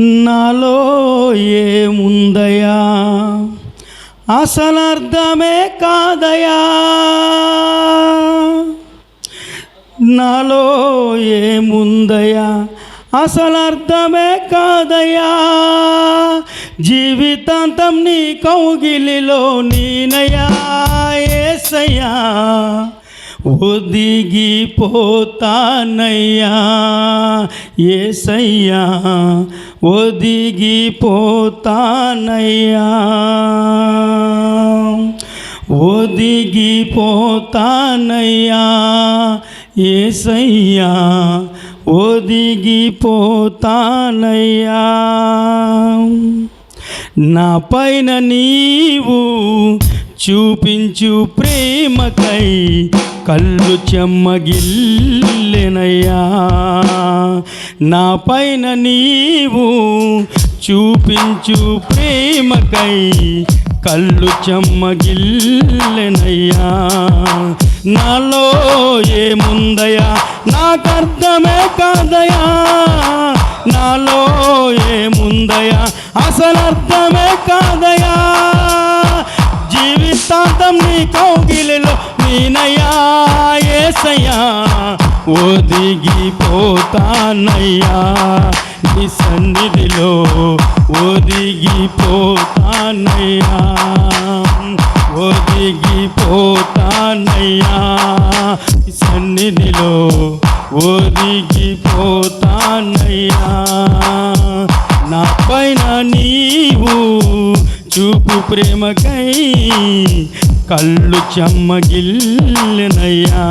నాలో ఏముందయా అసలు అర్థమే కాదయా నాలో ఏముందయా అసలు అర్థమే కాదయా జీవితాంతం నీ కౌగిలిలో నీనయా ఏసయ్యా. ఒదిగిపోతానయ్యా ఏసయ్యా ఒదిగిపోతానయ్యా ఒదిగిపోతానయ్యా ఏసయ్యా ఒదిగిపోతానయ్యా నా పైన నీవు చూపించు ప్రేమకై కళ్ళు చెమ్మగిల్లెనయ్యా. నా పైన నీవు చూపించు ప్రేమకై కళ్ళు చెమ్మగిల్లెనయ్యా. నాలో ఏముందయా నాకర్థమే కాదయా నాలో ఏముందయా అసలు అర్థమే కాదయా జీవితాంతం నీ కౌగిలిలో నేనయ్యా. ఏసయ్యా ఒదిగిపోతానయ్యా. నీ సన్నిధిలో ఒదిగిపోతానయ్యా. ఒదిగిపోతానయ్యా. నీ సన్నిధిలో ఒదిగిపోతానయ్యా. నా పైన నీవు చూపు ప్రేమకై కళ్ళు చెమ్మగిల్లినయ్యా.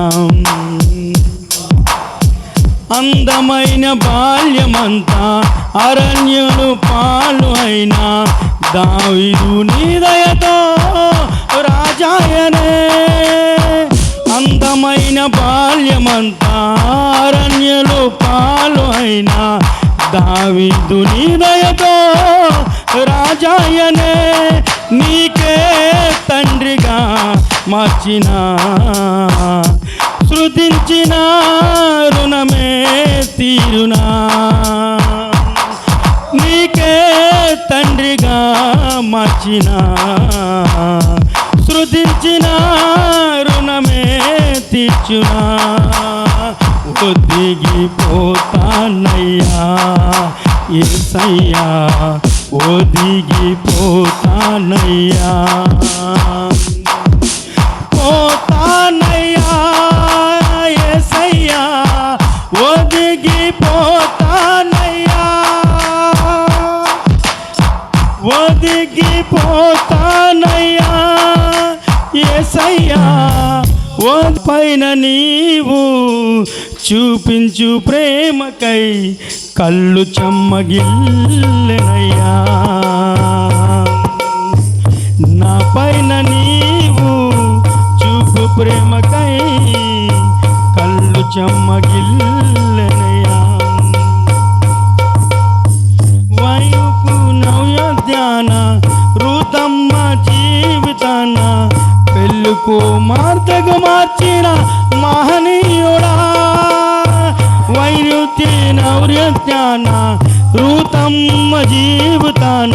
అందమైన బాల్యమంతా అరణ్యులు పాలు అయినా దావిదు నిదయతో రాజాయనే. అందమైన బాల్యమంతా అరణ్యులు పాలు అయినా దావిదు నిదయతో రాజాయనే. నీకే మార్చిన శృతించిన రుణమే తీరునా. నీకే తండ్రిగా మార్చిన శృతించిన రుణమే తీర్చునా. ఒదిగిపోతానయ్యా ఏసయ్యా ఒదిగిపోతానయ్యా. ఏసయ్యా ఓ పైన నీవు చూపించు ప్రేమకై కళ్ళు చెమ్మగిల్లెనయ్యా. పెళ్ళుకు మార్తకు మార్చిన మహనీయుడా. వైరుతి నవ్య ధ్యాన ఋతమ్మ జీవితాన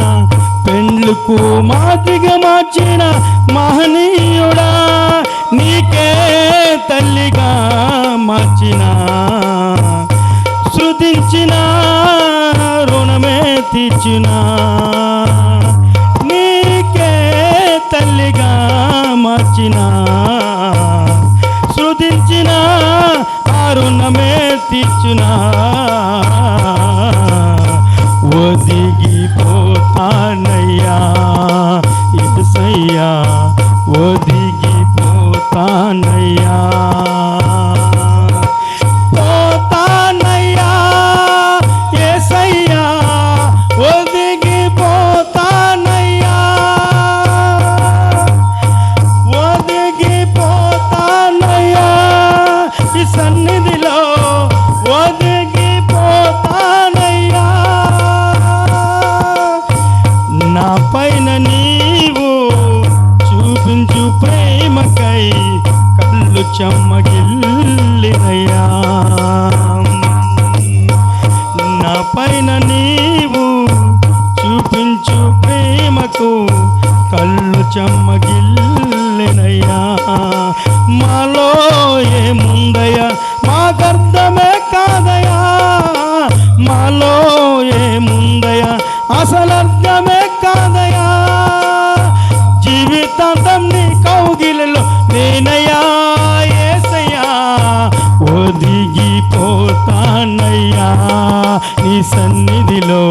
పెళ్ళుకు మార్తిగా మార్చిన మహనీయుడా. నీకే తల్లిగా మార్చిన శృతించిన రుణమే తీర్చినా. మార్చిన శృతించిన అరుణమే తీర్చున. తీర్చిన ఒదిగిపోతానయ్యా ఇసయ్యా ఒదిగిపోతానయ్యా. సన్నిధిలో ఒదిగిపోతానయ్యా. నా పైన నీవు చూపించు ప్రేమకై కళ్ళు చెమ్మగిల్లినయ్యా. నా పైన నీవు చూపించు ప్రేమకు కళ్ళు చెమ్మగిల్లి చెమ్మగిల్లెనయ్యా మాలో ఏముందయ్యా మాకర్థమే కాదయా మాలో ఏముందయ్యా అర్థమే కాదయా జీవితాంతం నీ కౌగిలలో నేనయ్యా ఏసయ్యా. ఒదిగిపోతానయ్యా. నీ సన్నిధిలో